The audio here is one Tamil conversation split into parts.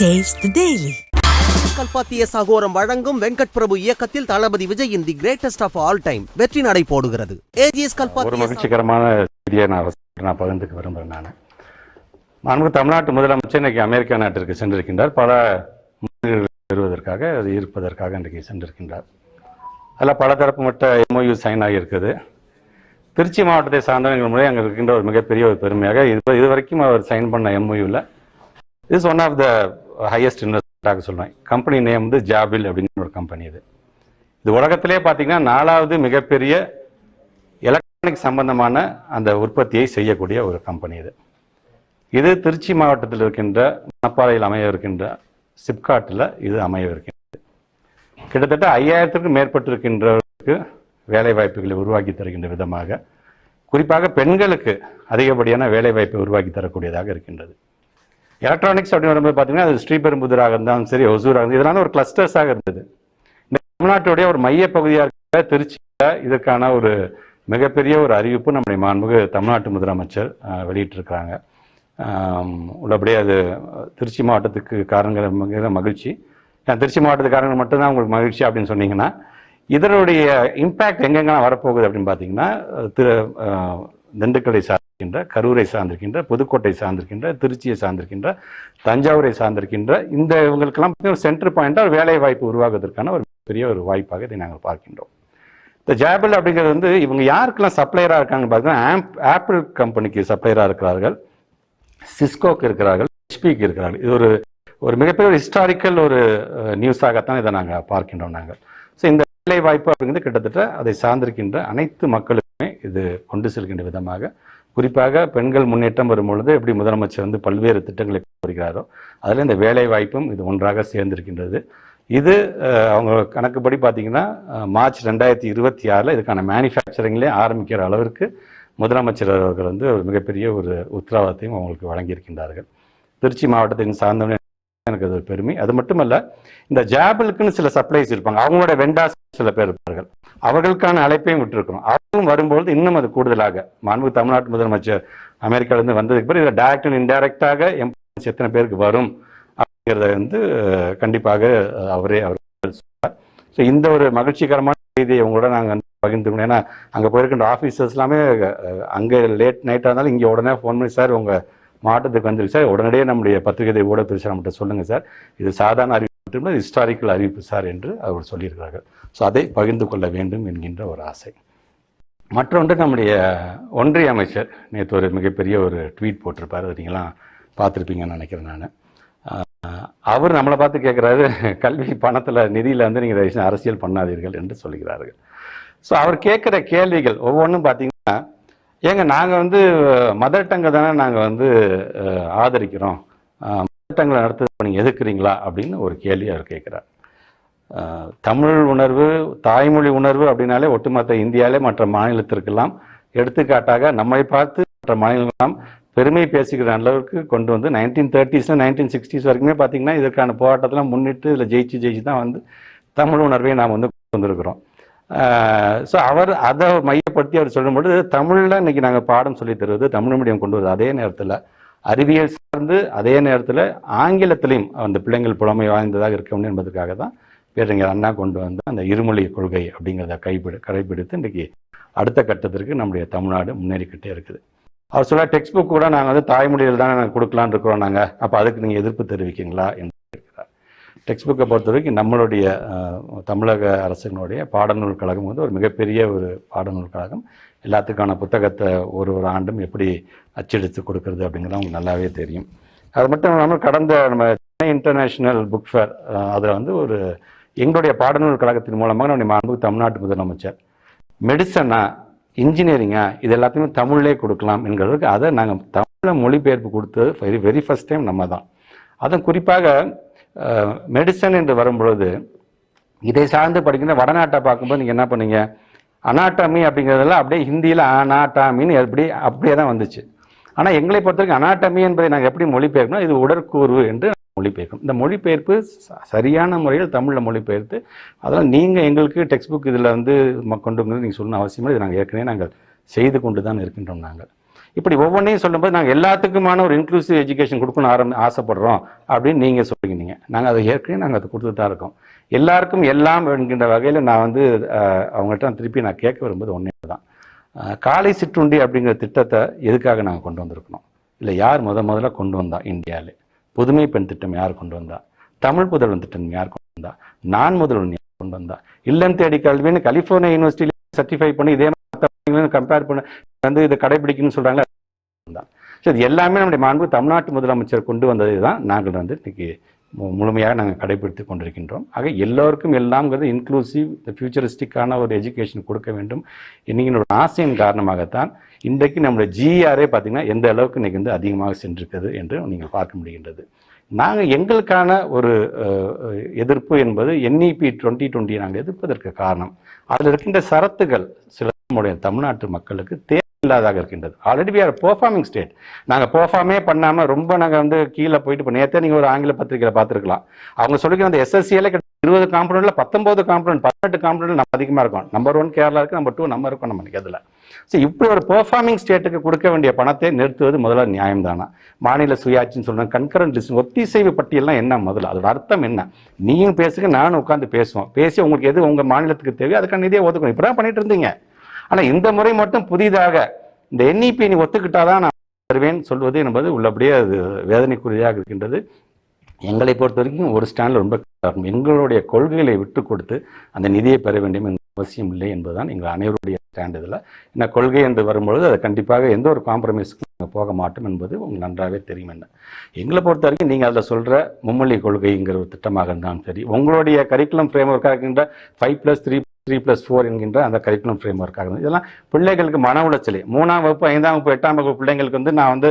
Taste the Daily. கல்பாத்திய சகோரம் வழங்கும் வெங்கட் பிரபு இயக்கத்தில் தளபதி விஜயின் the greatest of all time வெற்றி நடை போடுகிறது. ஏஜிஎஸ் ஒரு மகிழ்ச்சிகரமான செய்தியை நான் நான் பகிர்ந்துக்க விரும்புகிறேன் நான். மாண்பு தமிழ்நாட்டு முதலமைச்சர் இன்னைக்கு அமெரிக்கா நாட்டிற்கு சென்றிருக்கின்றார். பல பெறுவதற்காக அது ஈர்ப்பதற்காக இன்றைக்கு சென்றிருக்கின்றார். அதில் பலதரப்பு மட்ட எம்ஓயு சைன் ஆகியிருக்குது. திருச்சி மாவட்டத்தை சார்ந்தவர்கள் முறை அங்கே இருக்கின்ற ஒரு மிகப்பெரிய ஒரு பெருமையாக இது இதுவரைக்கும் அவர் சைன் பண்ண எம்ஓயூவில் is one of the highest இன்வெஸ்ட்மெண்ட்டாக சொல்லுவேன் கம்பெனி நேம் வந்து ஜாபில் அப்படின்னு ஒரு கம்பெனி இது. இது உலகத்திலே பார்த்தீங்கன்னா நாலாவது மிகப்பெரிய எலக்ட்ரானிக் சம்பந்தமான அந்த உற்பத்தியை செய்யக்கூடிய ஒரு கம்பெனி இது. இது திருச்சி மாவட்டத்தில் இருக்கின்ற மணப்பாறையில் அமைய இருக்கின்ற சிப்காட்டில் இது அமைய இருக்கின்றது கிட்டத்தட்ட ஐயாயிரத்திற்கும் மேற்பட்டிருக்கின்றவர்களுக்கு வேலை வாய்ப்புகளை உருவாக்கி தருகின்ற விதமாக குறிப்பாக பெண்களுக்கு அதிகப்படியான வேலை வாய்ப்பை உருவாக்கி தரக்கூடியதாக இருக்கின்றது. எலக்ட்ரானிக்ஸ் அப்படின்னு வரும்போது பார்த்தீங்கன்னா அது ஸ்ரீபெரும்புதூராக இருந்தாலும் சரி ஒசூராக இருந்தது இதெல்லாம் ஒரு கிளஸ்டர்ஸாக இருந்தது. இந்த தமிழ்நாட்டுடைய ஒரு மைய பகுதியாக இருக்கிற திருச்சியில் இதற்கான ஒரு மிகப்பெரிய ஒரு அறிவிப்பு நம்முடைய மாண்புகு தமிழ்நாட்டு முதலமைச்சர் வெளியிட்டிருக்கிறாங்க. உள்ளபடியே அது திருச்சி மாவட்டத்துக்கு காரணங்கள் மிக மகிழ்ச்சி. ஏன் திருச்சி மாவட்டத்துக்காரங்க மட்டும்தான் உங்களுக்கு மகிழ்ச்சி அப்படின்னு சொன்னீங்கன்னா இதனுடைய இம்பேக்ட் எங்கெங்கெல்லாம் வரப்போகுது அப்படின்னு பார்த்தீங்கன்னா திரு திண்டுக்கலை சார் சார்ந்திருக்கின்ற கரூரை சார்ந்திருக்கின்ற புதுக்கோட்டை சார்ந்திருக்கின்ற திருச்சியை சார்ந்திருக்கின்ற தஞ்சாவூரை சார்ந்திருக்கின்ற இந்த இவங்களுக்கெல்லாம் ஒரு சென்டர் பாயிண்டாக ஒரு வேலை வாய்ப்பு உருவாகுவதற்கான ஒரு பெரிய ஒரு வாய்ப்பாக இதை நாங்கள் பார்க்கின்றோம். இந்த ஜாபிள் அப்படிங்கிறது வந்து இவங்க யாருக்கெல்லாம் சப்ளையராக இருக்காங்கன்னு பார்த்தீங்கன்னா ஆப் ஆப்பிள் கம்பெனிக்கு சப்ளையராக இருக்கிறார்கள் சிஸ்கோக்கு இருக்கிறார்கள் ஹெச்பிக்கு இருக்கிறார்கள். இது ஒரு ஒரு மிகப்பெரிய ஒரு ஹிஸ்டாரிக்கல் ஒரு நியூஸாகத்தான் இதை நாங்கள் பார்க்கின்றோம் நாங்கள். ஸோ இந்த வேலை வாய்ப்பு அப்படிங்கிறது கிட்டத்தட்ட அதை சார்ந்திருக்கின்ற அனைத்து மக்களுக்குமே இது கொண்டு செல்கின்ற விதமாக குறிப்பாக பெண்கள் முன்னேற்றம் வரும்பொழுது எப்படி முதலமைச்சர் வந்து பல்வேறு திட்டங்களை வருகிறாரோ அதில் இந்த வேலை வாய்ப்பும் இது ஒன்றாக சேர்ந்திருக்கின்றது. இது அவங்க கணக்குப்படி பார்த்தீங்கன்னா மார்ச் ரெண்டாயிரத்தி இருபத்தி ஆறில் இதுக்கான மேனுஃபேக்சரிங்லேயே ஆரம்பிக்கிற அளவிற்கு முதலமைச்சர் அவர்கள் வந்து ஒரு மிகப்பெரிய ஒரு உத்தரவாதத்தையும் அவங்களுக்கு வழங்கியிருக்கின்றார்கள். திருச்சி மாவட்டத்தின் சார்ந்தவனே எனக்கு அது ஒரு பெருமை. அது மட்டுமல்ல இந்த ஜாபிளுக்குன்னு சில சப்ளைஸ் இருப்பாங்க. அவங்களோட வெண்டாஸ் சில பேர் இருப்பார்கள். அவர்களுக்கான அழைப்பையும் விட்டுருக்கணும் அவங்களும் வரும்பொழுது இன்னும் அது கூடுதலாக. மாண்பு தமிழ்நாட்டு முதலமைச்சர் அமெரிக்காவிலிருந்து வந்ததுக்கு பிறகு இதில் டைரக்ட் அண்ட் இன்டைரக்டாக எம்ப்ளாய்ஸ் எத்தனை பேருக்கு வரும் அப்படிங்கிறத வந்து கண்டிப்பாக அவரே அவர் சொல்வார் ஸோ இந்த ஒரு மகிழ்ச்சிகரமான செய்தியை உங்களோட நாங்கள் பகிர்ந்துக்கணும். ஏன்னா அங்கே போயிருக்கின்ற ஆஃபீஸர்ஸ் எல்லாமே அங்கே லேட் நைட்டாக இருந்தாலும் இங்கே உடனே ஃபோன் பண்ணி சார் உங்கள் மாவட்டத்துக்கு வந்துருக்கு சார். உடனடியே நம்முடைய பத்திரிகை ஊடக பிரிச்சு நம்மகிட்ட சொல்லுங்கள் சார். இது சாதாரண அறிவிப்பு மட்டும் ஹிஸ்டாரிக்கல் அறிவிப்பு சார் என்று அவர் சொல்லியிருக்கிறார்கள். ஸோ அதை பகிர்ந்து கொள்ள வேண்டும் என்கின்ற ஒரு ஆசை. மற்றொன்று நம்முடைய ஒன்றிய அமைச்சர். நேற்று ஒரு மிகப்பெரிய ஒரு ட்வீட் போட்டிருப்பார். அது நீங்களாம் பார்த்துருப்பீங்கன்னு நினைக்கிறேன் நான். அவர் நம்மளை பார்த்து கேட்குறாரு கல்வி பணத்தில் நிதியில் வந்து நீங்கள் தயவு அரசியல் பண்ணாதீர்கள் என்று சொல்கிறார்கள் ஸோ அவர் கேட்குற கேள்விகள் ஒவ்வொன்றும் பார்த்தீங்கன்னா ஏங்க நாங்கள் வந்து மதர் டங்கை தானே நாங்கள் வந்து ஆதரிக்கிறோம். மதர் டங்கில் நடத்துறது நீங்கள் எதுக்குறீங்களா அப்படின்னு ஒரு கேள்வி அவர் கேட்குறார் தமிழ் உணர்வு தாய்மொழி உணர்வு அப்படின்னாலே ஒட்டுமொத்த இந்தியாவிலே மற்ற மாநிலத்திற்கெல்லாம் எடுத்துக்காட்டாக நம்மை பார்த்து மற்ற மாநிலங்களாம் பெருமை பேசுகிற அளவுக்கு கொண்டு வந்து நைன்டீன் தேர்ட்டிஸில் நைன்டீன் சிக்ஸ்டீஸ் வரைக்குமே பார்த்திங்கன்னா இதற்கான போராட்டத்தெல்லாம் முன்னிட்டு இதில் ஜெயிச்சு ஜெயிச்சு தான் வந்து தமிழ் உணர்வை நாம் வந்து கொண்டு வந்திருக்கிறோம். ஸோ அவர் அதை மையப்படுத்தி அவர் சொல்லும்பொழுது தமிழில் இன்னைக்கு நாங்கள் பாடம் சொல்லித் தருவது தமிழ் மீடியம் கொண்டு வருது அதே நேரத்தில் அறிவியல் சார்ந்து அதே நேரத்தில் ஆங்கிலத்திலையும் அந்த பிள்ளைங்கள் புலமை வாய்ந்ததாக இருக்க வேண்டும் என்பதற்காக தான் பேரறிஞர் அண்ணா கொண்டு வந்த அந்த இருமொழி கொள்கை அப்படிங்கிறத கைப்பிடி கடைபிடித்து இன்றைக்கி அடுத்த கட்டத்திற்கு நம்முடைய தமிழ்நாடு முன்னேறிக்கிட்டே இருக்குது. அவர் சொல்ல டெக்ஸ்ட் புக் கூட நாங்கள் வந்து தாய்மொழியில் தானே நாங்கள் கொடுக்கலான்னு இருக்கிறோம் நாங்கள் அப்போ அதுக்கு நீங்கள் எதிர்ப்பு தெரிவிக்கீங்களா என்று இருக்கிறார் டெக்ஸ்ட் புக்கை பொறுத்த வரைக்கும் நம்மளுடைய தமிழக அரசினுடைய பாடநூல் கழகம் வந்து ஒரு மிகப்பெரிய ஒரு பாடநூல் கழகம். எல்லாத்துக்கான புத்தகத்தை ஒரு ஒரு ஆண்டும் எப்படி அச்சடித்து கொடுக்கறது அப்படிங்கிறது அவங்களுக்கு நல்லாவே தெரியும். அது மட்டும் இல்லாமல் கடந்த நம்ம சென்னை இன்டர்நேஷ்னல் புக் ஃபேர் அதில் வந்து ஒரு எங்களுடைய பாடநூல் கழகத்தின் மூலமாக நம்முடைய மாண்பு தமிழ்நாட்டு முதலமைச்சர். மெடிசனா இன்ஜினியரிங்கா இது எல்லாத்தையுமே தமிழ்லே கொடுக்கலாம் என்கிறதுக்கு அதை நாங்கள் தமிழில் மொழிபெயர்ப்பு கொடுத்து வெரி வெரி ஃபர்ஸ்ட் டைம் நம்ம தான் அதுவும் குறிப்பாக மெடிசன் என்று வரும்பொழுது இதை சார்ந்து படிக்கிற வடநாட்டை பார்க்கும்போது நீங்கள் என்ன பண்ணீங்க? அனாட்டமி அப்படிங்கிறதெல்லாம் அப்படியே ஹிந்தியில் அனாட்டாமின்னு எப்படி அப்படியே தான் வந்துச்சு. ஆனால் எங்களை பொறுத்தவரைக்கும் அனாட்டமி என்பதை நாங்கள் எப்படி மொழிபெயர்க்கணும்? இது உடற்கூறு என்று மொழிபெயர்க்கும் இந்த மொழிபெயர்ப்பு சரியான முறையில் தமிழில் மொழிபெயர்த்து அதனால் நீங்கள் எங்களுக்கு டெக்ஸ்ட் புக் இதில் வந்து ம- நீங்கள் சொல்லணும் அவசியமாக இது நாங்கள் ஏற்கனவே நாங்கள் செய்து கொண்டு தான் இருக்கின்றோம் நாங்கள். இப்படி ஒவ்வொன்றையும் சொல்லும்போது நாங்கள் எல்லாத்துக்குமான ஒரு இன்க்ளூசிவ் எஜுகேஷன் கொடுக்கணும் ஆரம்பி ஆசைப்படுறோம் அப்படின்னு நீங்கள் சொல்லிங்க நாங்கள் அதை ஏற்கனவே நாங்கள் அதை கொடுத்துட்டு தான் இருக்கோம். எல்லாருக்கும் எல்லாம் என்கின்ற வகையில் நான் வந்து அவங்கள்ட்ட திருப்பி நான் கேட்க வரும்போது ஒன்றே தான் காலை சிற்றுண்டி அப்படிங்கிற திட்டத்தை எதுக்காக நாங்கள் கொண்டு வந்திருக்கணும்? இல்லை யார் முத முதல்ல கொண்டு வந்தா? இந்தியாவில் புதுமை பெண் திட்டம் யார் கொண்டு வந்தா? தமிழ் புதல்வன் திட்டம் யார் கொண்டு வந்தா? நான் முதல்வன் யார் கொண்டு வந்தா? இல்லம் தேடி கல்வின்னு கலிபோர்னியா யூனிவர்சிட்டியில் சர்டிஃபை பண்ணி இதே மாதிரி கம்பேர் பண்ண வந்து இதை கடைபிடிக்கணும்னு சொல்றாங்க ஸோ இது எல்லாமே நம்முடைய மாண்பு தமிழ்நாட்டு முதலமைச்சர் கொண்டு வந்ததுதான் நாங்கள் வந்து இன்னைக்கு முழுமையாக நாங்கள் கடைபிடித்து கொண்டிருக்கின்றோம். ஆக எல்லோருக்கும் எல்லாம்ங்கிறது இன்க்ளூசிவ் ஃபியூச்சரிஸ்டிக்கான ஒரு எஜுகேஷன் கொடுக்க வேண்டும். இன்றைக்கினோட ஆசையின் காரணமாகத்தான் இன்றைக்கு நம்மளுடைய ஜிஆரே பார்த்திங்கன்னா எந்த அளவுக்கு இன்றைக்கி வந்து அதிகமாக சென்றிருக்கிறது என்று நீங்கள் பார்க்க முடிகின்றது. நாங்கள் எங்களுக்கான ஒரு எதிர்ப்பு என்பது என்இபி டுவெண்ட்டி டுவெண்ட்டியை நாங்கள் எதிர்ப்பதற்கு காரணம். அதில் இருக்கின்ற சரத்துகள் சில நம்முடைய தமிழ்நாட்டு மக்களுக்கு இல்லாதாக இருக்கின்றது. Already we are performing state நாங்கள் பெர்ஃபார்மே பண்ணாமல் ரொம்ப நாங்கள் வந்து கீழே போயிட்டு இப்போ நேற்றே நீங்கள் ஒரு ஆங்கில பத்திரிகையில் பார்த்துருக்கலாம். அவங்க சொல்லிக்கிற அந்த எஸ்எஸ்சியில் இருபது காம்பனண்ட்ல பத்தொன்பது காம்பனண்ட் பதினெட்டு காம்பனண்ட் நம்ம அதிகமாக இருக்கும். நம்பர் ஒன் கேரளா இருக்கு நம்பர் டூ நம்ம இருக்கோம் நம்ம அதில் ஸோ இப்படி ஒரு பெர்ஃபார்மிங் ஸ்டேட்டுக்கு கொடுக்க வேண்டிய பணத்தை நிறுத்துவது முதல்ல நியாயம் தானா? மாநில சுயாட்சின்னு சொல்றேன் கன்கரண்ட் லிஸ்ட் ஒத்திசைவு பட்டியல்லாம் என்ன முதல்ல? அதோட அர்த்தம் என்ன? நீயும் பேசுங்க நானும் உட்காந்து பேசுவோம். பேசி உங்களுக்கு எது உங்கள் மாநிலத்துக்கு தேவையோ அதுக்கான நிதியை ஒதுக்கணும். இப்படிதான் பண்ணிட்டு இருந்தீங்க. ஆனா இந்த முறை மட்டும் புதிதாக இந்த என்இபி நீ ஒத்துக்கிட்டாதான் நான் தருவேன் சொல்வது என்பது உள்ளபடியே அது வேதனைக்குரியதாக இருக்கின்றது. எங்களை பொறுத்த வரைக்கும் ஒரு ஸ்டாண்டில் ரொம்ப clear-ஆ எங்களுடைய கொள்கைகளை விட்டு கொடுத்து அந்த நிதியை பெற வேண்டும் என்ற அவசியம் இல்லை என்பதுதான் எங்கள் அனைவருடைய ஸ்டாண்ட் இதில். ஏன்னா கொள்கை என்று வரும்பொழுது அதை கண்டிப்பாக எந்த ஒரு காம்ப்ரமைஸுக்கும் நாங்கள் போக மாட்டோம் என்பது உங்களுக்கு நன்றாகவே தெரியும் என்ன. எங்களை பொறுத்த வரைக்கும் நீங்கள் அதில் சொல்கிற மும்மொழி கொள்கைங்கிற ஒரு திட்டமாக இருந்தாலும் சரி. உங்களுடைய கரிக்குலம் ஃப்ரேம் ஒர்க்காக இருக்கின்ற five plus three three plus four என்கின்ற அந்த கரிக்குலம் ஃப்ரேம் ஒர்க்காக இருந்தது இதெல்லாம் பிள்ளைகளுக்கு மன உளைச்சலே. மூணாம் வகுப்பு ஐந்தாம் வகுப்பு எட்டாம் வகுப்பு பிள்ளைங்களுக்கு வந்து நான் வந்து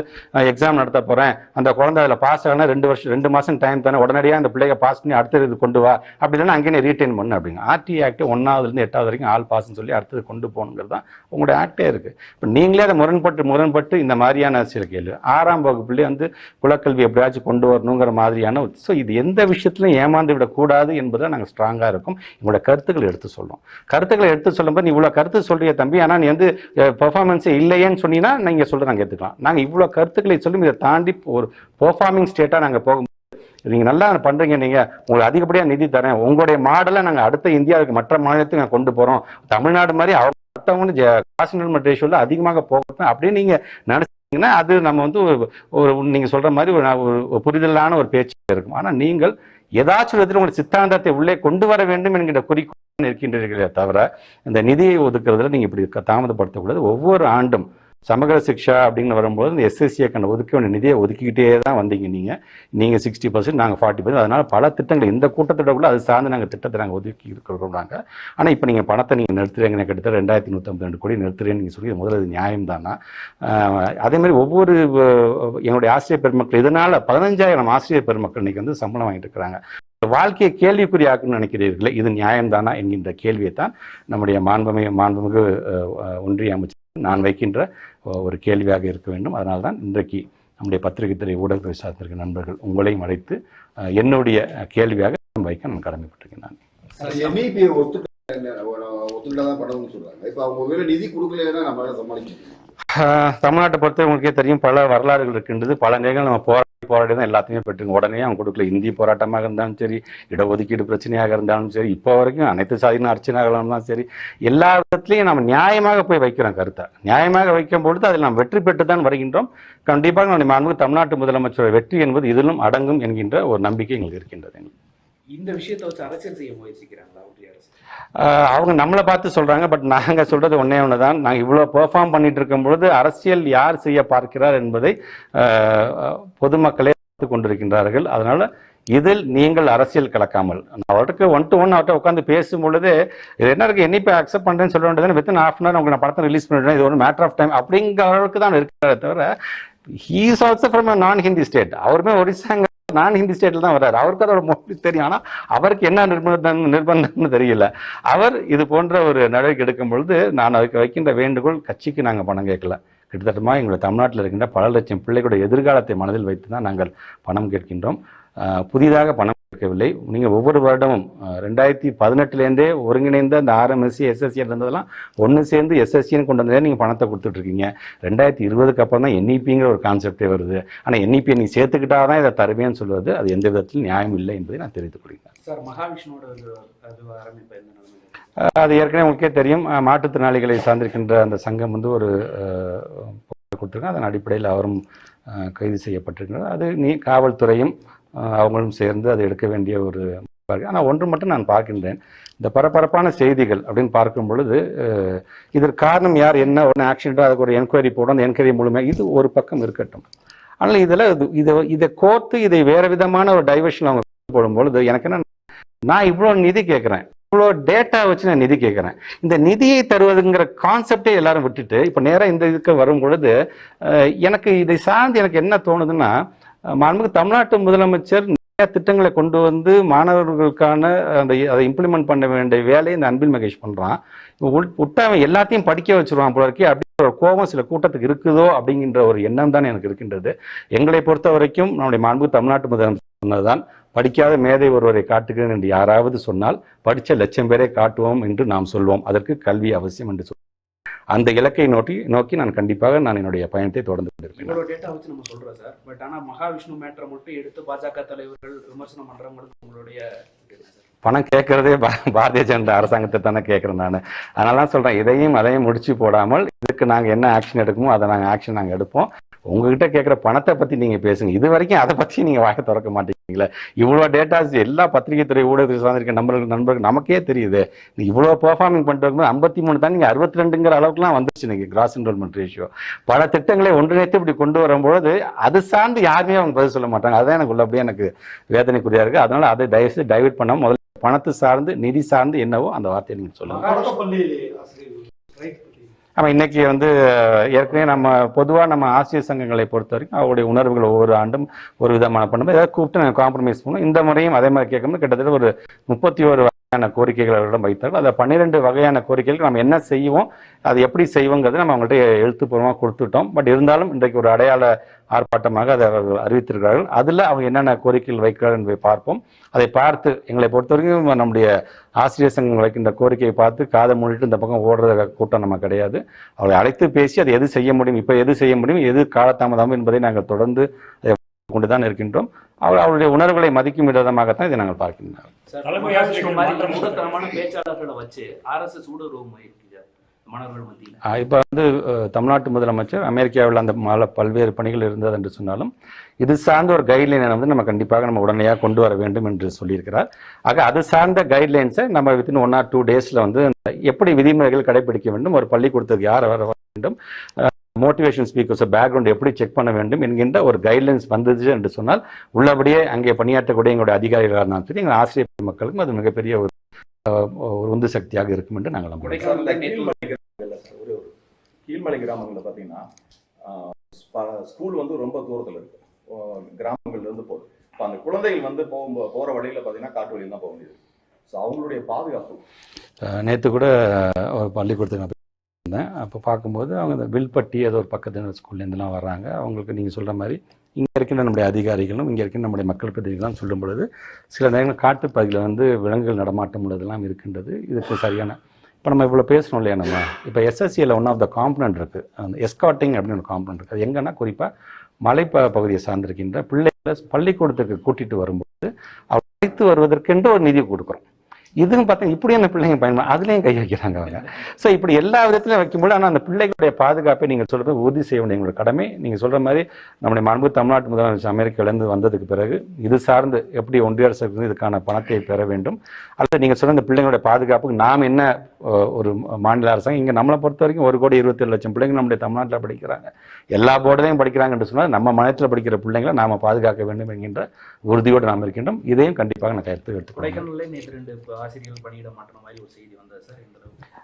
எக்ஸாம் நடத்த போகிறேன் அந்த குழந்தை அதில் பாஸ் ஆகணும் ரெண்டு வருஷம் ரெண்டு மாதம் டைம் தானே. உடனடியாக அந்த பிள்ளைங்க பாஸ் பண்ணி அடுத்தது இது கொண்டு வா. அப்படி இல்லைன்னா அங்கேயே ரீட்டைன் பண்ணு அப்படிங்க. ஆர்டி ஆக்ட் ஒன்றாவதுலேருந்து எட்டாவது வரைக்கும் ஆல் பாஸ்ன்னு சொல்லி அடுத்தது கொண்டு போகணுங்கிறது தான் உங்களுடைய ஆக்டே இருக்குது இப்போ நீங்களே அதை முரண்பட்டு முரண்பட்டு இந்த மாதிரியான சில கேள்வி. ஆறாம் வகுப்புலேயே வந்து குலக்கல்வி எப்படியாச்சும் கொண்டு வரணுங்கிற மாதிரியான ஸோ இது எந்த விஷயத்துலையும் ஏமாந்து விடக்கூடாது என்பதை நாங்கள் ஸ்ட்ராங்காக இருக்கும். எங்களோட கருத்துக்கள் எடுத்து சொல்லுவோம் கருத்துக்களை எடுத்து சொல்லும்போது நீ இவ்வளோ கருத்து சொல்றிய தம்பி ஆனால் நீ வந்து பெர்ஃபார்மன்ஸே இல்லையேன்னு சொன்னீங்கன்னா நீங்கள் சொல்ல நாங்கள் எடுத்துக்கலாம் நாங்கள் இவ்வளோ கருத்துக்களை சொல்லும் இதை தாண்டி ஒரு பெர்ஃபார்மிங் ஸ்டேட்டாக நாங்கள் போகும். நீங்கள் நல்லா பண்றீங்க நீங்கள் உங்களுக்கு அதிகப்படியாக நிதி தரேன். உங்களுடைய மாடலை நாங்கள் அடுத்த இந்தியாவுக்கு மற்ற மாநிலத்துக்கு நாங்கள் கொண்டு போகிறோம் தமிழ்நாடு மாதிரி அவங்க மற்றவங்க காசு நிர்மல் ரேஷியோவில் அதிகமாக போகட்டும் அப்படின்னு நீங்கள் நினைச்சீங்கன்னா அது நம்ம வந்து ஒரு- நீங்கள் சொல்கிற மாதிரி ஒரு புரிதலான ஒரு பேச்சு இருக்கும். ஆனால் நீங்கள் ஏதாச்சும் விதத்தில் உங்களுடைய சித்தாந்தத்தை உள்ளே கொண்டு வர வேண்டும் என்கிற குறிக்கோள் இருக்கின்றீர்களே தவிர இந்த நிதியை ஒதுக்குறதுல நீங்க இப்படி தாமதப்படுத்தக்கூடாது. ஒவ்வொரு ஆண்டும் சமகர சிக்ஷா அப்படின்னு வரும்போது இந்த எஸ்எஸ்சியை கண்ட ஒதுக்க வேண்டிய நிதியை ஒதுக்கிக்கிட்டே தான் வந்தீங்க நீங்கள் நீங்கள் சிக்ஸ்டி பர்சன்ட் நாங்கள் ஃபார்ட்டி பர்சன்ட் அதனால் பல திட்டங்கள் இந்த கூட்டத்தொடர்புல அது சார்ந்து நாங்கள் திட்டத்தை நாங்கள் ஒதுக்கி இருக்கிறோம் நாங்கள் ஆனால் இப்போ நீங்கள் பணத்தை நீங்கள் நிறுத்துறீங்க. கிட்டத்தட்ட ரெண்டாயிரத்தி நூற்றம்பது ரெண்டு கோடி நிறுத்துறேன்னு நீங்கள் சொல்லி முதல்ல நியாயம் தானா அதேமாதிரி ஒவ்வொரு என்னுடைய ஆசிரியர் பெருமக்கள் இதனால் பதினஞ்சாயிரம் ஆசிரியர் பெருமக்கள் இன்னைக்கு வந்து சம்பளம் வாங்கிட்டு இருக்கிறாங்க. வாழ்க்கையை கேள்விக்குறியாக்குன்னு நினைக்கிறீர்களே இது நியாயம்தானா என்கின்ற கேள்வியை தான் நம்முடைய மாண்புமிகு மாண்புமிகு ஒன்றிய அமைச்சர் நான் வைக்கின்ற ஒரு கேள்வியாக இருக்க வேண்டும். அதனால தான் இன்றைக்கு நம்முடைய பத்திரிகை துறை ஊடகத்துறை சார்ந்திருக்க நண்பர்கள் உங்களையும் அழைத்து என்னுடைய கேள்வியாக வைக்க நான் கடமைப்பட்டிருக்கேன் நான். ஆஹ் தமிழ்நாட்டை பொறுத்த உங்களுக்கே தெரியும் பல வரலாறுகள் இருக்கின்றது. பல நேரங்கள் நம்ம போராடி போராடி தான் எல்லாத்தையுமே பெற்றுங்க. உடனே அவங்க கொடுக்கல. இந்தி போராட்டமாக இருந்தாலும் சரி இடஒதுக்கீடு பிரச்சனையாக இருந்தாலும் சரி இப்போ வரைக்கும் அனைத்து சாதின அர்ச்சனையாக இருந்தாலும் சரி எல்லா விதத்துலையும் நம்ம நியாயமாக போய் வைக்கிறோம் கருத்தை. நியாயமாக வைக்கும் பொழுது அதில் நாம் வெற்றி பெற்று தான் வருகின்றோம். கண்டிப்பாக நம்முடைய மாண்புமிகு தமிழ்நாட்டு முதலமைச்சர் வெற்றி என்பது இதிலும் அடங்கும் என்கின்ற ஒரு நம்பிக்கை எங்களுக்கு இருக்கின்றது இந்த விஷயத்தை வச்சு அரசியல் செய்ய முயற்சிக்கிறாங்களா ஒன்றிய அரசு? அவங்க நம்மளை பார்த்து சொல்றாங்க பட் நாங்க சொல்றது ஒன்னே ஒன்று தான் நாங்கள் இவ்வளோ பெர்ஃபார்ம் பண்ணிட்டு இருக்கும் பொழுது அரசியல் யார் செய்ய பார்க்கிறார் என்பதை பொதுமக்களே பார்த்து கொண்டிருக்கின்றார்கள். அதனால இதில் நீங்கள் அரசியல் கலக்காமல். அவருக்கு ஒன் டு ஒன் அவர்கிட்ட உட்காந்து பேசும் பொழுது இது என்ன இருக்கு என்னைக்கு அக்செப்ட் பண்ணுறேன்னு சொல்ல வேண்டியது வித்தின் ஆஃப் அன் உங்களுக்கு நான் படத்தை ரிலீஸ் பண்ணிடுறேன். இது ஒரு மேட்டர் ஆஃப் டைம் அப்படிங்கிற அளவுக்கு தான் இருக்கிறாரே தவிர ஹீ இஸ் ஆல்சோ ஃப்ரம் நான் ஹிந்தி ஸ்டேட் அவருமே ஒரிசாங்க நான் ஹிந்தி ஸ்டேட்ல தான் வர்றாரு. அவருக்கு அதோட மொழி தெரியும். ஆனால் அவருக்கு என்ன நிர்பந்தம் நிர்பந்தம்னு தெரியல. அவர் இது போன்ற ஒரு நடவடிக்கை எடுக்கும் பொழுது நான் அதுக்கு வைக்கின்ற வேண்டுகோள் கட்சிக்கு நாங்கள் பணம் கேட்கல. கிட்டத்தட்டமா எங்களை தமிழ்நாட்டில் இருக்கின்ற பல லட்சம் பிள்ளைகளுடைய எதிர்காலத்தை மனதில் வைத்து தான் நாங்கள் பணம் கேட்கின்றோம். புதிதாக பணம் இருக்கவில்லை. நீங்கள் ஒவ்வொரு வருடமும் ரெண்டாயிரத்தி பதினெட்டுலேருந்தே ஒருங்கிணைந்த அந்த ஆர்எம்எஸ்சி எஸ்எஸ்சி இருந்ததெல்லாம் ஒன்று சேர்ந்து எஸ்எஸ்சின்னு கொண்டு வந்ததே நீங்கள் பணத்தை கொடுத்துட்டு இருக்கீங்க ரெண்டாயிரத்தி இருபதுக்கு அப்புறம் தான் என்இபிங்கிற ஒரு கான்செப்டே வருது. ஆனால் என்இபியை நீ சேர்த்துக்கிட்டா தான் இதை தருவேன்னு சொல்வது அது எந்த விதத்திலும் நியாயம் இல்லை என்பதை நான் தெரிவித்துக் கொள்கிறேன். சார் மகாவிஷ்ணுவோட அது ஏற்கனவே உங்களுக்கே தெரியும். மாற்றுத்திறனாளிகளை சார்ந்திருக்கின்ற அந்த சங்கம் வந்து ஒரு கொடுத்திருக்காங்க. அதன் அடிப்படையில் அவரும் கைது செய்யப்பட்டிருக்கிறார். அது நீ காவல்துறையும் அவங்களும் சேர்ந்து அதை எடுக்க வேண்டிய ஒரு ஆனால் ஒன்று மட்டும் நான் பார்க்கின்றேன். இந்த பரபரப்பான செய்திகள் அப்படின்னு பார்க்கும் பொழுது இதற்கு காரணம் யார் என்ன ஒன்று ஆக்சிடென்ட்டோ அதுக்கு ஒரு என்கொயரி போடும் அந்த என்கொயரி மூலமாக இது ஒரு பக்கம் இருக்கட்டும். ஆனால் இதில் இதை இதை கோர்த்து இதை வேறு விதமான ஒரு டைவர்ஷன் அவங்க போடும்பொழுது எனக்கு என்ன நான் இவ்வளோ நிதி கேட்குறேன். இவ்வளோ டேட்டா வச்சு நான் நிதி கேட்குறேன். இந்த நிதியை தருவதுங்கிற கான்செப்டே எல்லாரும் விட்டுட்டு இப்போ நேராக இந்த இதுக்கு வரும் பொழுது எனக்கு இதை சார்ந்து எனக்கு என்ன தோணுதுன்னா மாண்புமிகு தமிழ்நாட்டு முதலமைச்சர் நிறைய திட்டங்களை கொண்டு வந்து மாணவர்களுக்கான அந்த அதை இம்ப்ளிமெண்ட் பண்ண வேண்டிய வேலையை இந்த அன்பில் மகேஷ் பண்ணுறான் விட்டு அவன் எல்லாத்தையும் படிக்க வச்சிருவான் போல இருக்கே. அப்படின்ற ஒரு கோபம் சில கூட்டத்துக்கு இருக்குதோ அப்படிங்கிற ஒரு எண்ணம் தான் எனக்கு இருக்கின்றது. எங்களை பொறுத்த வரைக்கும் நம்முடைய மாண்பு தமிழ்நாட்டு முதலமைச்சர் சொன்னதுதான் படிக்காத மேதை ஒருவரை காட்டுகிறேன் என்று யாராவது சொன்னால் படித்த லட்சம் பேரை காட்டுவோம் என்று நாம் சொல்வோம். அதற்கு கல்வி அவசியம் என்று சொல்வோம் அந்த இலக்கை நோக்கி நோக்கி நான் கண்டிப்பாக நான் என்னுடைய பயணத்தை தொடர்ந்து இவ்வளவு டேட்டா வச்சு நம்ம சொல்றோம் சார் பட் ஆனா மகாவிஷ்ணு மேட்டரை மட்டும் எடுத்து பாஜக தலைவர்கள் விமர்சனம் பண்றவங்களுக்கு உங்களுடைய? பணம் கேட்கறதே பாரதிய ஜனதா அரசாங்கத்தை தானே கேட்குறேன் நான். அதனால தான் சொல்கிறேன் இதையும் அதையும் முடிச்சு போடாமல் இதுக்கு நாங்கள் என்ன ஆக்ஷன் எடுக்கணுமோ அதை நாங்கள் ஆக்ஷன் நாங்கள் எடுப்போம். உங்ககிட்ட கேட்குற பணத்தை பற்றி நீங்கள் பேசுங்க. இது வரைக்கும் அதை பற்றி நீங்கள் வாய திறக்க மாட்டேங்கிறீங்களே இவ்வளோ டேட்டாஸ் எல்லா பத்திரிகை துறை ஊடகத்தை சார்ந்திருக்க நண்பர்கள் நண்பர்கள் நமக்கே தெரியுது. நீ இவ்வளோ பெர்ஃபார்மிங் பண்ணிட்டு இருக்கும்போது ஐம்பத்தி மூணு தான் நீங்கள் அறுபத்தி ரெண்டுங்கிற அளவுக்குலாம் வந்துருச்சு நீங்கள் கிராஸ் என்ரோல்மெண்ட் ரேஷியோ பல திட்டங்களை ஒன்றிணைத்து இப்படி கொண்டு வரும்பொழுது அது சார்ந்து யாருமே அவங்க பதில் சொல்ல மாட்டாங்க. அதுதான் எனக்கு உள்ளபடியே எனக்கு வேதனைக்குரியா இருக்குது அதனால் அதை தயவுசெய்து டைவர்ட் பண்ண முதல்ல பணத்தை சார்ந்து நிதி சார்ந்து என்னவோ அந்த வார்த்தையை நீங்கள் சொல்லுங்கள் நம்ம இன்றைக்கி வந்து ஏற்கனவே நம்ம பொதுவாக நம்ம ஆசிரியர் சங்கங்களை பொறுத்த வரைக்கும் அவருடைய உணர்வுகள் ஒவ்வொரு ஆண்டும் ஒரு விதமான பண்ணும்போது ஏதாவது கூப்பிட்டு நாங்கள் காம்ப்ரமைஸ் பண்ணுவோம். இந்த முறையும் அதே மாதிரி கேட்கும்போது கிட்டத்தட்ட ஒரு முப்பத்தி ஒரு வகையான கோரிக்கைகள் அவர்களிடம் வைத்தார்கள். அந்த பன்னிரெண்டு வகையான கோரிக்கைகள் நம்ம என்ன செய்வோம் அது எப்படி செய்வோங்கிறது நம்ம அவங்கள்ட்ட எழுத்துப்பூர்வமாக கொடுத்துட்டோம். பட் இருந்தாலும் இன்றைக்கு ஒரு அடையாள ஆர்ப்பாட்டமாக அதை அவர்கள் அறிவித்திருக்கிறார்கள். அதில் அவங்க என்னென்ன கோரிக்கைகள் வைக்கிறார்கள் என்பதை பார்ப்போம். அதை பார்த்து எங்களை பொறுத்தவரைக்கும் நம்முடைய ஆசிரியர் சங்கம் வைக்கின்ற கோரிக்கையை பார்த்து காதை மூடிட்டு இந்த பக்கம் ஓடுற கூட்டம் நம்ம கிடையாது. அவளை அழைத்து பேசி அது எது செய்ய முடியும் இப்போ எது செய்ய முடியும் எது காலதாமதம் என்பதை நாங்கள் தொடர்ந்து கொண்டு தான் இருக்கின்றோம். அவர் அவருடைய உணர்வுகளை மதிக்கும் விதமாகத்தான் இதை நாங்கள் பார்க்கின்றோம். இப்போ வந்து தமிழ்நாட்டு முதலமைச்சர் அமெரிக்காவில் அந்த மல பல்வேறு பணிகள் இருந்தது என்று சொன்னாலும் இது சார்ந்த ஒரு கைட்லைனை வந்து நம்ம கண்டிப்பாக நம்ம உடனடியாக கொண்டு வர வேண்டும் என்று சொல்லியிருக்கிறார். ஆக அது சார்ந்த கைட்லைன்ஸை நம்ம வித்தின் ஒன் ஆர் டூ டேஸில் வந்து எப்படி விதிமுறைகள் கடைபிடிக்க வேண்டும் ஒரு பள்ளிக்கூடத்துக்கு யார் வர வேண்டும் மோட்டிவேஷன் ஸ்பீக்கர்ஸ் பேக்ரவுண்ட் எப்படி செக் பண்ண வேண்டும் என்கின்ற ஒரு கைட்லைன்ஸ் வந்தது என்று சொன்னால் உள்ளபடியே அங்கே பணியாற்றக்கூடிய எங்களுடைய அதிகாரிகளாக இருந்தாலும் சரி எங்கள் ஆசிரியர் மக்களுக்கும் அது மிகப்பெரிய ஒரு ஒரு உந்து சக்தியாக இருக்கும் என்று நாங்கள் நம்புகிறோம். கீழ்மலை கிராமங்கள்ல பார்த்தீங்கன்னா ஸ்கூல் வந்து ரொம்ப தூரத்தில் இருக்கு. ஓ, கிராமங்கள்ல இருந்து போகுது. இப்போ அந்த குழந்தைகள் வந்து போகும்போது போகிற வழியில் பார்த்தீங்கன்னா காட்டு வழியில் தான் போக வேண்டியது ஸோ அவங்களுடைய பாதுகாப்பு. நேற்று கூட ஒரு பள்ளிக்கூடத்துக்கு இருந்தேன். அப்போ பார்க்கும்போது அவங்க இந்த வில்பட்டி ஏதோ ஒரு பக்கத்து ஸ்கூல்லேருந்துலாம் வர்றாங்க. அவங்களுக்கு நீங்கள் சொல்கிற மாதிரி இங்கே இருக்கின்ற நம்முடைய அதிகாரிகளும் இங்கே இருக்கின்ற நம்முடைய மக்கள் பிரதிநிதிகளும் சொல்லும் பொழுது சில நேரங்கள் காட்டுப்பகுதியில் வந்து விலங்குகள் நடமாட்டம் உள்ளதெல்லாம் இருக்கின்றது. இதுக்கு சரியான இப்போ நம்ம இவ்வளோ பேசணும் இல்லையா நம்ம? இப்போ எஸ்எஸ்சியில் ஒன் ஆஃப் த காம்பனண்ட் இருக்குது அந்த எஸ்காட்டிங் அப்படின்னு ஒரு காம்பனண்ட் இருக்குது அது எங்கன்னா குறிப்பாக மலை பகுதியை சார்ந்திருக்கின்ற பிள்ளைகளை பள்ளிக்கூடத்துக்கு கூட்டிகிட்டு வரும்போது அவர் அழைத்து வருவதற்கென்று ஒரு நிதி கொடுக்குறோம். இதுன்னு பார்த்தா என்ன பிள்ளைங்க பயன்படும் அதுலேயும் கை வைக்கிறாங்க அவங்க. ஸோ இப்படி எல்லா விதத்திலையும் வைக்கும்போது ஆனால் அந்த பிள்ளைகளுடைய பாதுகாப்பை நீங்கள் சொல்கிறது உறுதி செய்ய வேண்டிய எங்களோட கடமை. நீங்கள் சொல்கிற மாதிரி நம்முடைய மாண்பு தமிழ்நாட்டு முதலமைச்சர் அமெரிக்காவிலேருந்து வந்ததுக்கு பிறகு இது சார்ந்து எப்படி ஒன்றிய அரசு இதுக்கான பணத்தை பெற வேண்டும் அல்லது நீங்கள் சொன்ன இந்த பிள்ளைங்களுடைய பாதுகாப்புக்கு நாம் என்ன ஒரு மாநில அரசாங்கம் இங்கே நம்மளை பொறுத்த வரைக்கும் ஒரு கோடி இருபத்தேழு லட்சம் பிள்ளைங்க நம்முடைய தமிழ்நாட்டில் படிக்கிறாங்க. எல்லா போர்டுலையும் படிக்கிறாங்கன்னு சொன்னால் நம்ம மாநிலத்தில் படிக்கிற பிள்ளைங்களை நாம் பாதுகாக்க வேண்டும் என்கின்ற உறுதியோடு நாம் இருக்கின்றோம். இதையும் கண்டிப்பாக நான் கருத்து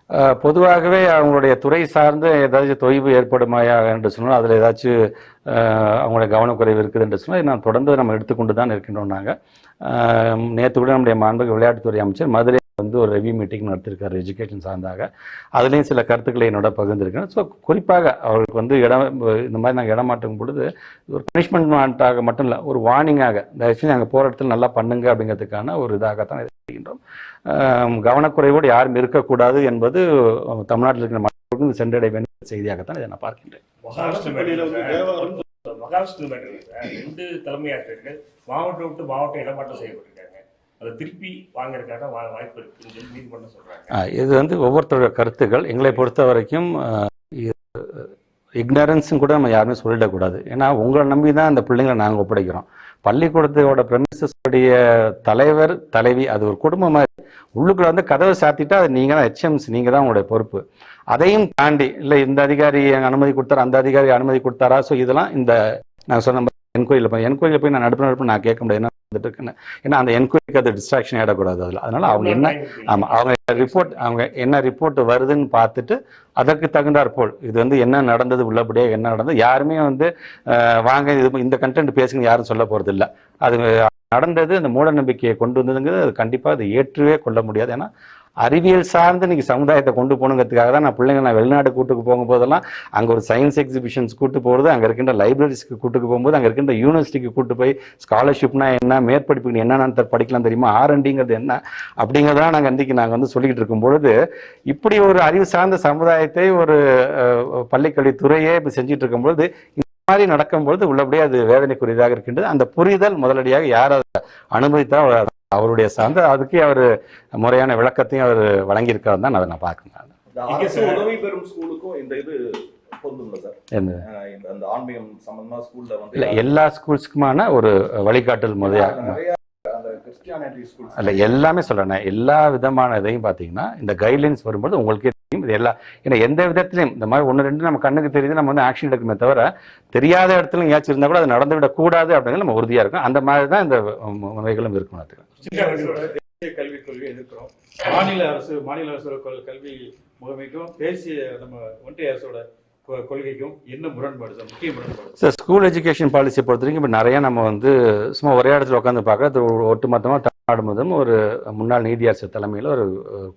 அஹ் பொதுவாகவே அவங்களுடைய துறை சார்ந்து ஏதாச்சும் தொய்வு ஏற்படுமாயா என்று சொன்னால் அதில் ஏதாச்சும் அவங்களுடைய கவனக்குறைவு இருக்குது என்று சொன்னால் நான் தொடர்ந்து நம்ம எடுத்துக்கொண்டு தான் இருக்கின்றோம் நாங்கள் நேற்று கூட நம்முடைய மாண்புக்கு விளையாட்டுத்துறை அமைச்சர் மதுரை வந்து ஒரு ரெவ்யூ மீட்டிங் நடத்திருக்காரு எஜுகேஷன் சார்ந்தாக. அதுலேயும் சில கருத்துக்களை என்னோட பகிர்ந்துருக்கேன் ஸோ குறிப்பாக அவர்களுக்கு வந்து இடம் இந்த மாதிரி நாங்கள் இடம் மாட்டும் பொழுது ஒரு பனிஷ்மெண்ட்டாக மட்டும் இல்லை ஒரு வார்னிங்காக தயவுசெய்து நாங்கள் போகிற இடத்துல நல்லா பண்ணுங்க அப்படிங்கிறதுக்கான ஒரு இதாகத்தான் இருக்கின்றோம் செய்கின்றோம். கவனக்குறைவோடு யாரும் இருக்கக்கூடாது என்பது தமிழ்நாட்டில் இருக்கிற மக்களுக்கு சென்றடைய வேண்டிய செய்தியாகத்தான் இதை நான் பார்க்கின்றேன். அரசு ரெண்டு தலைமை மாவட்டம் விட்டு மாவட்டம் இடமாற்றம் செய்யப்பட்டிருக்காங்க. அதை திருப்பி வாங்குறதுக்கான வாய்ப்பு இருக்குன்னு சொல்லி நீதிமன்றம் இது வந்து ஒவ்வொருத்தரோட கருத்துக்கள். எங்களை பொறுத்த வரைக்கும் இக்னரன்ஸும் கூட நம்ம யாருமே சொல்லிடக்கூடாது. ஏன்னா உங்களை நம்பி தான் அந்த பிள்ளைங்களை நாங்கள் ஒப்படைக்கிறோம். பள்ளிக்கூடத்தோட பிரமிசஸுடைய தலைவர் தலைவி அது ஒரு குடும்பம் மாதிரி. உள்ளுக்குள்ள வந்து கதவை சாத்திட்டா அது நீங்கள் தான் ஹெச்எம்ஸ் நீங்கள் தான் உங்களுடைய பொறுப்பு. அதையும் தாண்டி இல்லை இந்த அதிகாரி அனுமதி கொடுத்தாரா அந்த அதிகாரி அனுமதி கொடுத்தாரா? ஸோ இதெல்லாம் இந்த நான் சொன்ன என்கொயரியில் போய் என்கொயரியில் போய் நான் நடப்பு நடப்பு நான் கேட்க முடியாது. என்ன வந்துட்டு இருக்குன்னு ஏன்னா அந்த என்கொயரிக்கு அது டிஸ்ட்ராக்ஷன் ஆகிடக்கூடாது அதில். அதனால அவங்க என்ன ஆமா அவங்க ரிப்போர்ட் அவங்க என்ன ரிப்போர்ட் வருதுன்னு பார்த்துட்டு அதற்கு தகுந்தாற் போல். இது வந்து என்ன நடந்தது உள்ளபடியே என்ன நடந்தது யாருமே வந்து வாங்க இது இந்த கண்டென்ட் பேசுங்க யாரும் சொல்ல போறது இல்ல அது நடந்தது அந்த மூட நம்பிக்கையை கொண்டு வந்ததுங்கிறது அது கண்டிப்பா அது ஏற்றுவே கொள்ள முடியாது. ஏன்னா அறிவியல் சார்ந்து இன்னைக்கு சமுதாயத்தை கொண்டு போகணுங்கிறதுக்காக தான் நான் பிள்ளைங்க நான் வெளிநாடு கூட்டுக்கு போகும்போதெல்லாம் அங்கே ஒரு சயின்ஸ் எக்ஸிபிஷன்ஸ் கூட்டு போகிறது அங்கே இருக்கின்ற லைப்ரரிஸ்க்கு கூட்டுக்கு போகும்போது அங்கே இருக்கின்ற யூனிவர்சிட்டிக்கு கூட்டு போய் ஸ்காலர்ஷிப்னா என்ன மேற்படிப்புக்கு என்னென்னு படிக்கலாம் தெரியுமா ஆர்என்டிங்கிறது என்ன அப்படிங்கிறதான் நாங்கள் அன்றைக்கி நாங்கள் வந்து சொல்லிக்கிட்டு இருக்கும் பொழுது இப்படி ஒரு அறிவு சார்ந்த சமுதாயத்தை ஒரு அஹ், பள்ளிக்கல்வித்துறையே இப்போ செஞ்சுட்டு இருக்கும்பொழுது இந்த மாதிரி நடக்கும்பொழுது உள்ளபடியே அது வேதனைக்குரியதாக இருக்கின்றது. அந்த புரிதல் முதலடியாக யார் அதை அனுமதித்தா அவருடைய சார்ந்த அதுக்கே அவர் முறையான விளக்கத்தையும் அவர் வழங்கியிருக்காரு தான் அதை நான் பார்க்கணும் உதவி பெறும் ஸ்கூலுக்கும் இந்த இது இல்லை எல்லா ஸ்கூல்ஸ்க்குமான ஒரு வழிகாட்டல் முறையா நிறைய அந்த கிறிஸ்டியானிட்டி ஸ்கூல்ஸ். அல்ல எல்லாமே சொல்றேன். எல்லா விதமான இதையும் பார்த்தீங்கன்னா இந்த கைட்லைன்ஸ் வரும்போது உங்களுக்கே இது எல்லா ஏன்னா எந்த விதத்திலையும் இந்த மாதிரி ஒன்று ரெண்டு நம்ம கண்ணுக்கு தெரியுது நம்ம வந்து ஆக்ஷன் எடுக்குமே தவிர தெரியாத இடத்துல எங்கேயாச்சும் இருந்தால் கூட அது நடந்து விடக்கூடாது அப்படிங்கிறது நம்ம உறுதியாக இருக்கும். அந்த மாதிரி தான் இந்த முறைகளும் இருக்கும் அதுக்கு தேசிய கல்விக் கொள்கையை எதிர்க்கிறோம் மாநில அரசு மாநில அரசோட கல்வி முகமைக்கும் தேசிய நம்ம ஒன்றிய அரசோட கொள்கைக்கும் என்ன முரண்பாடு சார்? முக்கிய முரண்பாடு. சார் ஸ்கூல் எஜுகேஷன் பாலிசியை பொறுத்த வரைக்கும் இப்போ நிறைய நம்ம வந்து சும்மா ஒரே இடத்துல உட்காந்து பார்க்குறது ஒட்டுமொத்தமாக தமிழ்நாடு ஒரு முன்னாள் நீதியரசர் தலைமையில் ஒரு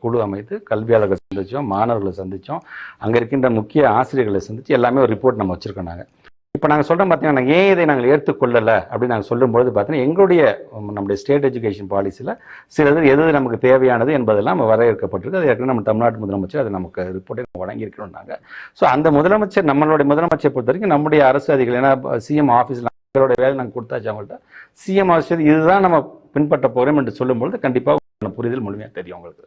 குழு அமைத்து கல்வியாளர்களை சந்தித்தோம் மாணவர்களை சந்தித்தோம் அங்கே இருக்கின்ற முக்கிய ஆசிரியர்களை சந்தித்து எல்லாமே ஒரு ரிப்போர்ட் நம்ம வச்சுருக்கோம் நாங்கள் இப்போ நாங்கள் சொல்கிறோம் பார்த்தீங்கன்னா ஏன் இதை நாங்கள் ஏற்றுக்கொள்ளலை அப்படின்னு நாங்கள் சொல்லும்பொழுது பார்த்தீங்கன்னா எங்களுடைய நம்முடைய ஸ்டேட் எஜுகேஷன் பாலிசியில் சிலது எது நமக்கு தேவையானது என்பதெல்லாம் நம்ம வரையறுக்கப்பட்டிருக்கு. அது ஏற்கனவே நம்ம தமிழ்நாட்டு முதலமைச்சர் அது நமக்கு ரிப்போர்ட்டை நம்ம வழங்கியிருக்கிறோம் நாங்கள் ஸோ அந்த முதலமைச்சர் நம்மளுடைய முதலமைச்சர் பொறுத்த வரைக்கும் நம்முடைய அரசு அதிகாரிகள் ஏன்னா சிஎம் ஆஃபீஸில் எங்களுடைய வேலை நாங்கள் கொடுத்தாச்சு அவங்கள்ட்ட. சிஎம் ஆஃபீஸர் இதுதான் நம்ம பின்பற்ற போகிறோம் என்று சொல்லும்பொழுது கண்டிப்பாக புரிதல் முழுமையாக தெரியும் உங்களுக்கு.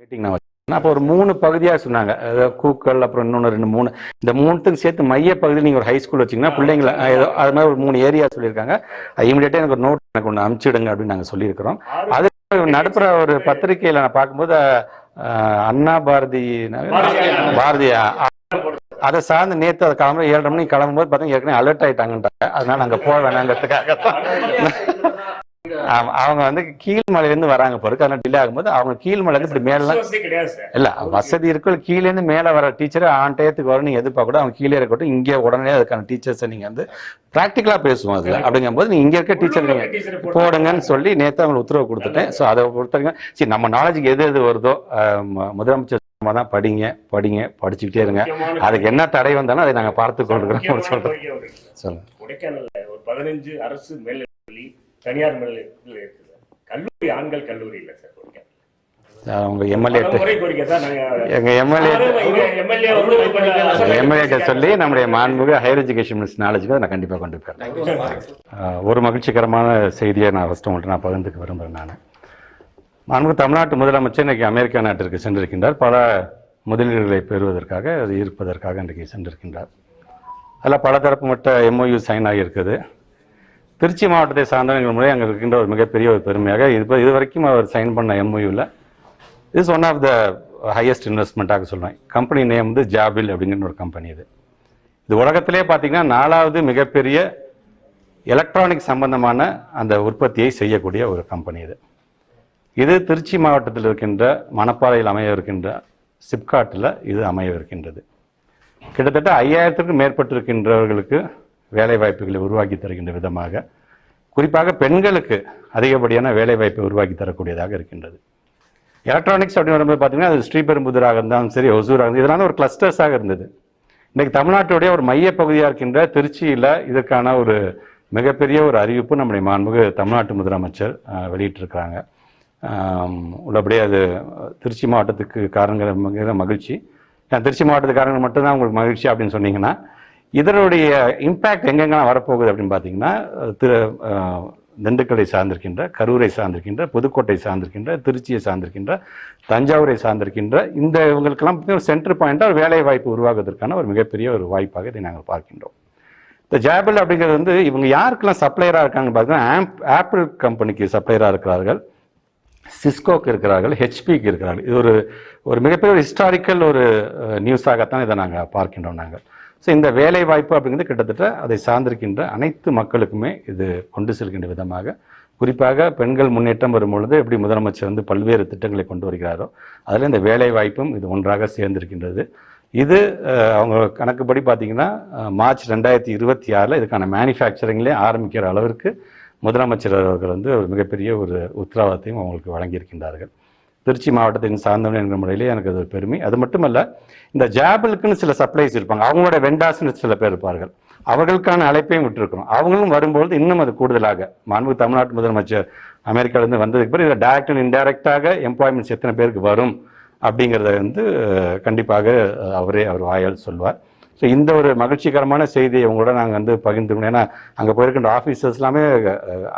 மீட்டிங் நான் அப்போ ஒரு மூணு பகுதியாக சொன்னாங்க. கூக்கள் அப்புறம் இன்னொன்று ரெண்டு மூணு. இந்த மூணுத்துக்கும் சேர்த்து மைய பகுதியில் நீங்கள் ஒரு ஹை ஸ்கூல் வச்சிங்கன்னா பிள்ளைங்களை ஏதோ அது மாதிரி ஒரு மூணு ஏரியா சொல்லியிருக்காங்க. இமீடியட்டாக எனக்கு ஒரு நோட் எனக்கு ஒன்று அனுப்பிச்சிடுங்க அப்படின்னு நாங்கள் சொல்லியிருக்கிறோம். ஆறு நடுப்புற ஒரு பத்திரிக்கையில் நான் பார்க்கும்போது அண்ணா பாரதி. பாரதியா அதை சார்ந்து நேற்று அதை கிளம்புற ஏழரை மணிக்கு கிளம்பும்போது பார்த்தீங்கன்னா ஏற்கனவே அலர்ட் ஆயிட்டாங்கன்றாங்க அதனால அங்கே போக வேணாங்கிறதுக்காக அவங்க வந்து கீழ்மலையிலேருந்து வராங்க பிறகு அதனால டிலே ஆகும்போது அவங்க கீழ்மலையிலேருந்து இப்படி மேலாம் இல்ல வசதி இருக்கும் கீழே இருந்து மேல வர டீச்சர் ஆன் டயத்துக்கு வரும் நீங்க எதிர்பார்க்க கூட அவங்க கீழே இருக்கட்டும் இங்கே உடனே அதுக்கான டீச்சர்ஸை நீங்க வந்து பிராக்டிக்கலா பேசுவோம் அதுல. அப்படிங்கும்போது நீங்க இங்க இருக்க டீச்சர் நீங்க டீச்சரை போட்டு போடுங்கன்னு சொல்லி நேத்து அவங்களுக்கு உத்தரவு கொடுத்துட்டேன். ஸோ அதை பொறுத்த வரைக்கும் சரி நம்ம நாலேஜுக்கு எது எது வருதோ முதலமைச்சர் தான் படிங்க படிங்க படிச்சுக்கிட்டே இருங்க. அதுக்கு என்ன தடை வந்தாலும் அதை நாங்க பார்த்து கொண்டுக்கிறோம் முக்கியமான சொல்றேன் கோரிக்கை ஒன்று இருக்கு சார். சொல்லுங்க. கொடைக்கானல்ல ஒரு பதினஞ்சு அரசு மேல்நிலைப்பள்ளி தனியார் இருக்குது. கல்லூரி ஆண்கள் கல்லூரி இல்ல சார் கொடைக்கானல் அவங்க எம்எல்ஏ எம்எல்ஏ சொல்லி நம்முடைய மாண்புமிகு ஹையர் எஜுகேஷன் மினிஸ்டர் நாலேஜுக்கு நான் கண்டிப்பாக கொண்டு ஆஹ் ஒரு மகிழ்ச்சிகரமான செய்தியை நான் ஃபஸ்ட்டு உங்கள்கிட்ட நான் பகிர்ந்துக்க விரும்புகிறேன் நான். மாண்புமிகு தமிழ்நாட்டு முதலமைச்சர் இன்றைக்கி அமெரிக்கா நாட்டிற்கு சென்றிருக்கின்றார். பல முதலீடுகளை பெறுவதற்காக அது ஈர்ப்பதற்காக இன்றைக்கு சென்றிருக்கின்றார். அதில் பலதரப்பு மட்ட எம்ஓயு சைன் ஆகியிருக்குது திருச்சி மாவட்டத்தை சார்ந்தவர்கள் முறை அங்கே இருக்கின்ற ஒரு மிகப்பெரிய ஒரு பெருமையாக இது இது வரைக்கும் அவர் சைன் பண்ண எம்ஓயூவில் is one of the highest இன்வெஸ்ட்மெண்ட்டாக சொல்லுவேன். கம்பெனி நேம் வந்து ஜாபில் அப்படிங்கிற ஒரு கம்பெனி இது. இது உலகத்திலே பார்த்தீங்கன்னா நாலாவது மிகப்பெரிய எலக்ட்ரானிக் சம்பந்தமான அந்த உற்பத்தியை செய்யக்கூடிய ஒரு கம்பெனி இது. இது திருச்சி மாவட்டத்தில் இருக்கின்ற மணப்பாறையில் அமைய இருக்கின்ற சிப்காட்டில் இது அமைய இருக்கின்றது. கிட்டத்தட்ட ஐயாயிரத்திற்கும் மேற்பட்டிருக்கின்றவர்களுக்கு வேலை வாய்ப்புகளை உருவாக்கி தருகின்ற விதமாக குறிப்பாக பெண்களுக்கு அதிகப்படியான வேலைவாய்ப்பை உருவாக்கி தரக்கூடியதாக இருக்கின்றது. எலக்ட்ரானிக்ஸ் அப்படின்னு வரும்போது பார்த்தீங்கன்னா அது ஸ்ரீபெரும்புதூராக இருந்தாலும் சரி ஒசூராக இருந்தது இதெல்லாம் ஒரு கிளஸ்டர்ஸாக இருந்தது. இன்றைக்கு தமிழ்நாட்டுடைய ஒரு மைய பகுதியாக இருக்கின்ற திருச்சியில் இதற்கான ஒரு மிகப்பெரிய ஒரு அறிவிப்பு நம்முடைய மாண்புமிகு தமிழ்நாட்டு முதலமைச்சர் வெளியிட்டிருக்கிறாங்க. உள்ளபடியே அது திருச்சி மாவட்டத்துக்கு காரணங்கள் மகிழ்ச்சி. ஏன் திருச்சி மாவட்டத்துக்கு மட்டும்தான் உங்களுக்கு மகிழ்ச்சி அப்படின்னு சொன்னீங்கன்னா இதனுடைய இம்பேக்ட் எங்கெங்கெல்லாம் வரப்போகுது அப்படின்னு பார்த்தீங்கன்னா திரு திண்டுக்கலை சார்ந்திருக்கின்ற கரூரை சார்ந்திருக்கின்ற புதுக்கோட்டை சார்ந்திருக்கின்ற திருச்சியை சார்ந்திருக்கின்ற தஞ்சாவூரை சார்ந்திருக்கின்ற இந்த இவங்களுக்கெல்லாம் ஒரு சென்டர் பாயிண்ட்டாக ஒரு வேலை வாய்ப்பு உருவாகுவதற்கான ஒரு மிகப்பெரிய ஒரு வாய்ப்பாக இதை நாங்கள் பார்க்கின்றோம். இந்த ஜாபிள் அப்படிங்கிறது வந்து இவங்க யாருக்கெல்லாம் சப்ளையராக இருக்காங்கன்னு பார்த்தீங்கன்னா ஆப் ஆப்பிள் கம்பெனிக்கு சப்ளையராக இருக்கிறார்கள். சிஸ்கோக்கு இருக்கிறார்கள் ஹெச்பிக்கு இருக்கிறார்கள். இது ஒரு ஒரு மிகப்பெரிய ஒரு ஹிஸ்டாரிக்கல் ஒரு நியூஸாகத்தான் இதை நாங்கள் பார்க்கின்றோம் நாங்கள். ஸோ இந்த வேலை வாய்ப்பு அப்படிங்கிறது கிட்டத்தட்ட அதை சார்ந்திருக்கின்ற அனைத்து மக்களுக்குமே இது கொண்டு செல்கின்ற விதமாக குறிப்பாக பெண்கள் முன்னேற்றம் வரும் பொழுது எப்படி முதலமைச்சர் வந்து பல்வேறு திட்டங்களை கொண்டு வருகிறாரோ அதில் இந்த வேலை வாய்ப்பும் இது ஒன்றாக சேர்ந்திருக்கின்றது. இது அவங்க கணக்குப்படி பார்த்தீங்கன்னா மார்ச் ரெண்டாயிரத்தி இருபத்தி ஆறில் இதுக்கான மேனுஃபேக்சரிங்லேயே ஆரம்பிக்கிற அளவிற்கு முதலமைச்சர் அவர்கள் வந்து ஒரு மிகப்பெரிய ஒரு உத்தரவாதத்தையும் அவங்களுக்கு வழங்கியிருக்கின்றார்கள். திருச்சி மாவட்டத்தின் சார்ந்தவன் என்ற முறையிலே எனக்கு அது ஒரு பெருமை. அது மட்டுமல்ல இந்த ஜாபிளுக்குன்னு சில சப்ளைஸ் இருப்பாங்க. அவங்களோட வெண்டாஸ்னு சில பேர் இருப்பார்கள். அவர்களுக்கான அழைப்பையும் விட்டுருக்கிறோம். அவங்களும் வரும்பொழுது இன்னும் அது கூடுதலாக மாண்பு தமிழ்நாட்டு முதலமைச்சர் அமெரிக்காவிலேருந்து வந்ததுக்கு பிறகு இதில் டேரக்ட் அண்ட் இன்டைரக்டாக எம்ப்ளாய்மெண்ட்ஸ் எத்தனை பேருக்கு வரும் அப்படிங்கிறத வந்து கண்டிப்பாக அவரே அவர் வாயால் சொல்வார். ஸோ இந்த ஒரு மகிழ்ச்சிகரமான செய்தியை உங்களோட நாங்கள் வந்து பகிர்ந்துக்கணும். ஏன்னா அங்கே போயிருக்கின்ற ஆஃபீஸர்ஸ் எல்லாமே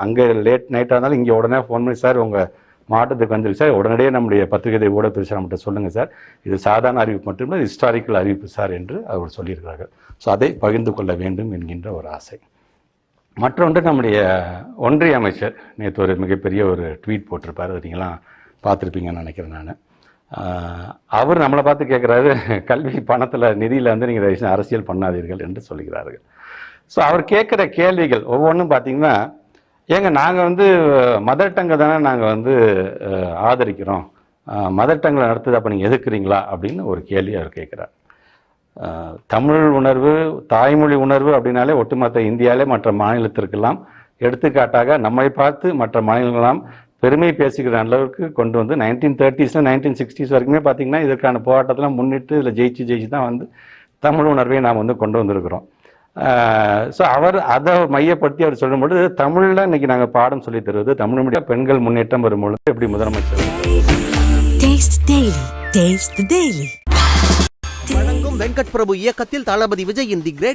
அங்கே லேட் நைட்டாக இருந்தாலும் இங்கே உடனே ஃபோன் பண்ணி சார் உங்கள் மாவட்டத்துக்கு வந்துருக்கு. சார் உடனடியே நம்முடைய பத்திரிகை ஊடக சார் நம்மகிட்ட சொல்லுங்கள் சார். இது சாதாரண அறிவிப்பு மட்டுமில்லை ஹிஸ்டாரிக்கல் அறிவிப்பு சார் என்று அவர் சொல்லியிருக்கிறார்கள். ஸோ அதை பகிர்ந்து கொள்ள வேண்டும் என்கின்ற ஒரு ஆசை. மற்றொன்று நம்முடைய ஒன்றிய அமைச்சர் நேற்று ஒரு மிகப்பெரிய ஒரு ட்வீட் போட்டிருப்பார். அது நீங்களாம் பார்த்துருப்பீங்கன்னு நினைக்கிறேன் நான். அவர் நம்மளை பார்த்து கேட்குறாரு கல்வி பணத்தில் நிதியில் வந்து நீங்கள் தயவுசெய்து அரசியல் பண்ணாதீர்கள் என்று சொல்கிறார்கள். ஸோ அவர் கேட்குற கேள்விகள் ஒவ்வொன்றும் பார்த்திங்கன்னா ஏங்க நாங்கள் வந்து மதர் டங்கை தானே நாங்கள் வந்து ஆதரிக்கிறோம். மதர் டங்கில் நடத்துது அப்போ நீங்கள் எதுக்குறீங்களா? அப்படின்னு ஒரு கேள்வி அவர் கேட்குறார். தமிழ் உணர்வு தாய்மொழி உணர்வு அப்படின்னாலே ஒட்டுமொத்த இந்தியாவிலே மற்ற மாநிலத்திற்கெல்லாம் எடுத்துக்காட்டாக நம்மை பார்த்து மற்ற மாநிலங்களெல்லாம் பெருமை பேசுகிற அளவுக்கு கொண்டு வந்து நைன்டீன் தேர்ட்டிஸில் நைன்டீன் சிக்ஸ்டீஸ் வரைக்குமே பார்த்தீங்கன்னா இதற்கான போராட்டத்தெல்லாம் முன்னிட்டு இதில் ஜெயிச்சு ஜெயிச்சு தான் வந்து தமிழ் உணர்வை நாம் வந்து கொண்டு வந்திருக்கிறோம் ஸோ அவர் அதை மையப்படுத்தி அவர் சொல்லும்பொழுது தமிழில் இன்னைக்கு நாங்கள் பாடம் சொல்லித் தருவது தமிழ் மீடியம் பெண்கள் முன்னேற்றம் வரும்பொழுது எப்படி முதலமைச்சர் Taste Daily. Taste the Daily. வழங்கும் வெங்கட் பிரபு இயக்கத்தில் தளபதி விஜயின் தி கிரேட்